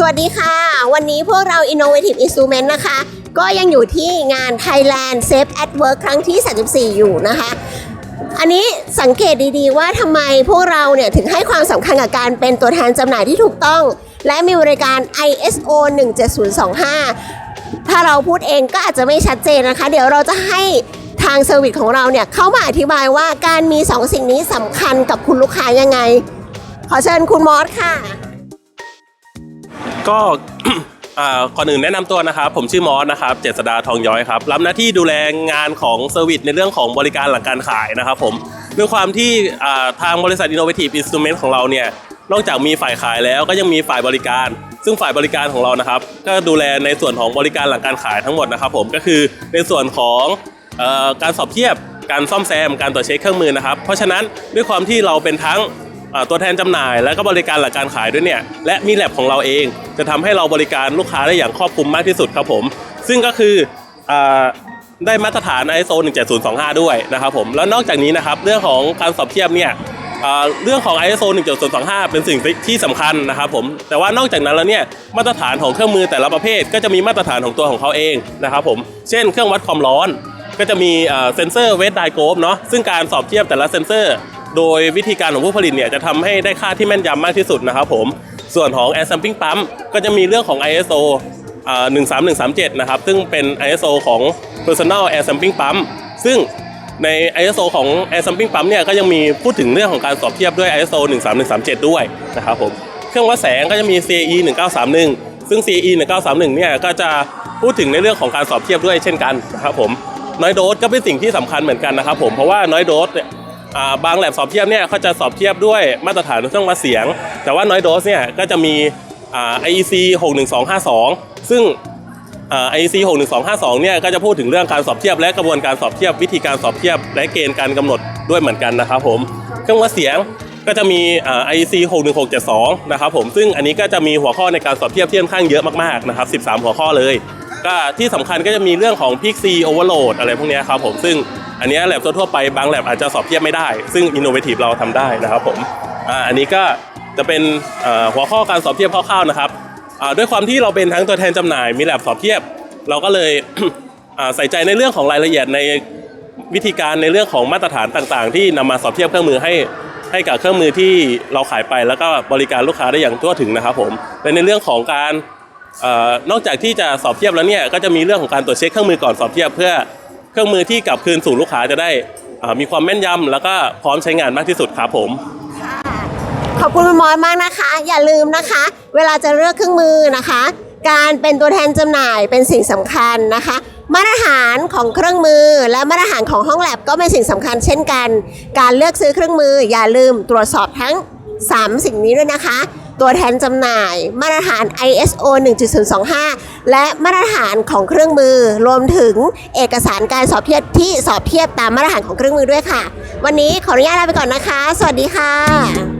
สวัสดีค่ะ วันนี้พวกเรา Innovative Instrument นะคะ ก็ยังอยู่ที่งาน Thailand Safe at Work ครั้งที่ 34 อยู่นะคะ อันนี้สังเกตดีๆว่าทำไมพวกเราเนี่ยถึงให้ความสำคัญกับการเป็นตัวแทนจำหน่ายที่ถูกต้อง และมีบริการ ISO 17025 ถ้าเราพูดเองก็อาจจะไม่ชัดเจนนะคะ เดี๋ยวเราจะให้ทางเซอร์วิสของเราเนี่ยเข้ามาอธิบายว่าการมี 2 สิ่งนี้สำคัญกับคุณลูกค้ายังไง ขอเชิญคุณมอสค่ะ ก็ก่อนอื่นแนะนำตัวนะครับผมชื่อมอสนะครับเจษดาทองย้อยครับรับหน้าที่ดูแลงานของเซอร์วิสในเรื่องของบริการหลังการขายนะครับผมด้วยความที่ทางบริษัท Innovative Instrument ของเราเนี่ยนอกจากมีฝ่ายขายแล้วก็ยังมีฝ่ายบริการ ซึ่งฝ่ายบริการของเรานะครับ ก็ดูแลในส่วนของบริการหลังการขายทั้งหมดนะครับผมก็คือในส่วนของอการสอบเทียบการซ่อมแซมการตรวจเช็คเครื่องมือนะครับ เพราะฉะนั้นด้วยความที่เราเป็นทั้ง ตัวแทนจำหน่าย และก็บริการหลักการขายด้วยเนี่ยและมีแลบของเราเอง จะทำให้เราบริการลูกค้าได้อย่างครอบคลุมมากที่สุดครับผม ซึ่งก็คืออได้มาตรฐาน ISO 17025 ด้วยนะครับผมแล้วนอกจากนี้นะครับเรื่องของการสอบเทียบเนี่ยเรื่องของ ISO 17025 เป็นสิ่งที่สำคัญนะครับผมแต่ว่านอกจากนั้นแล้วเนี่ยมาตรฐานของเครื่องมือแต่ละประเภท ก็จะมีมาตรฐานของตัวของเขาเองนะครับผมเช่น เครื่องวัดความร้อน ก็จะมีเอ่อเซนเซอร์เวทไดโกฟเนาะซึ่งการสอบเทียบแต่ละเซนเซอร์ โดยวิธีการของผู้ผลิตเนี่ยจะทำให้ได้ค่าที่แม่นยำมากที่สุดนะครับผม ส่วนของ Air Sampling Pump ก็จะมีเรื่องของ ISO 13137 นะครับ ซึ่งเป็น ISO ของ Personal Air Sampling Pump ซึ่งใน ISO ของ Air Sampling Pump เนี่ยก็ยังมีพูดถึงเรื่องของการสอบเทียบด้วย ISO 13137 ด้วยนะครับผม เครื่องวัดแสงก็จะมี CE 1931 ซึ่ง CE 1931 เนี่ยก็จะพูดถึงในเรื่องของการสอบเทียบด้วยเช่นกันนะครับผมน้อยโดสก็เป็นสิ่งที่สำคัญเหมือนกันนะครับผม เพราะว่าน้อยโดสเนี่ย บางแลบสอบเทียบเนี่ยเขาจะสอบเทียบด้วยมาตรฐานเครื่องวัดเสียง แต่ว่าน้อยโดสเนี่ยก็จะมี IEC 61252 ซึ่ง IEC 61252เนี่ยก็จะพูดถึงเรื่องการสอบเทียบและกระบวนการสอบเทียบวิธีการสอบเทียบและเกณฑ์การกำหนดด้วยเหมือนกันนะครับผม เครื่องวัดเสียง ก็จะมีอ่า IEC 61672นะครับผมซึ่งอันนี้ก็จะมีหัวข้อในการสอบเทียบที่ค่อนข้างเยอะมากๆนะครับ 13 หัวข้อเลย ก็ที่สำคัญก็จะมีเรื่องของ p i x i Overload อะไรพวกนี้ครับผมซึ่งอันนี้แลบทั่วไปบางแลบอาจจะสอบเทียบไม่ได้ ซึ่ง Innovative เราทำได้นะครับผมอันนี้ก็จะเป็นหัวข้อการสอบเทียบคร่าวๆนะครับด้วยความที่เราเป็นทั้งตัวแทนจำหน่ายมีแลบสอบเทียบ เราก็เลยใส่ใจในเรื่องของรายละเอียดในวิธีการในเรื่องของมาตรฐานต่างๆ ที่นำมาสอบเทียบเครื่องมือให้ ให้กับเครื่องมือที่เราขายไป แล้วก็บริการลูกค้าได้อย่างทั่วถึงนะครับผมและในเรื่องของการออนอกจากที่จะสอบเทียบแล้วเนี่ยก็จะมีเรื่องของการตรวจเช็คเครื่องมือก่อนสอบเทียบเพื่อเครื่องมือที่กลับคืนสู่ลูกค้าจะได้มีความแม่นยำแล้วก็พร้อมใช้งานมากที่สุดครับผมขอบคุณคุณมอสมากนะคะ อย่าลืมนะคะ เวลาจะเลือกเครื่องมือนะคะ การเป็นตัวแทนจำหน่ายเป็นสิ่งสำคัญนะคะ มาตรฐานของเครื่องมือและมาตรฐานของห้องแลบก็เป็นสิ่งสำคัญเช่นกัน การเลือกซื้อเครื่องมืออย่าลืมตรวจสอบทั้ง 3 สิ่งนี้ด้วยนะคะ ตัวแทนจำหน่าย มาตรฐาน ISO 1.025 และมาตรฐานของเครื่องมือ รวมถึงเอกสารการสอบเทียบที่สอบเทียบตามมาตรฐานของเครื่องมือด้วยค่ะ วันนี้ขออนุญาตลาไปก่อนนะคะ สวัสดีค่ะ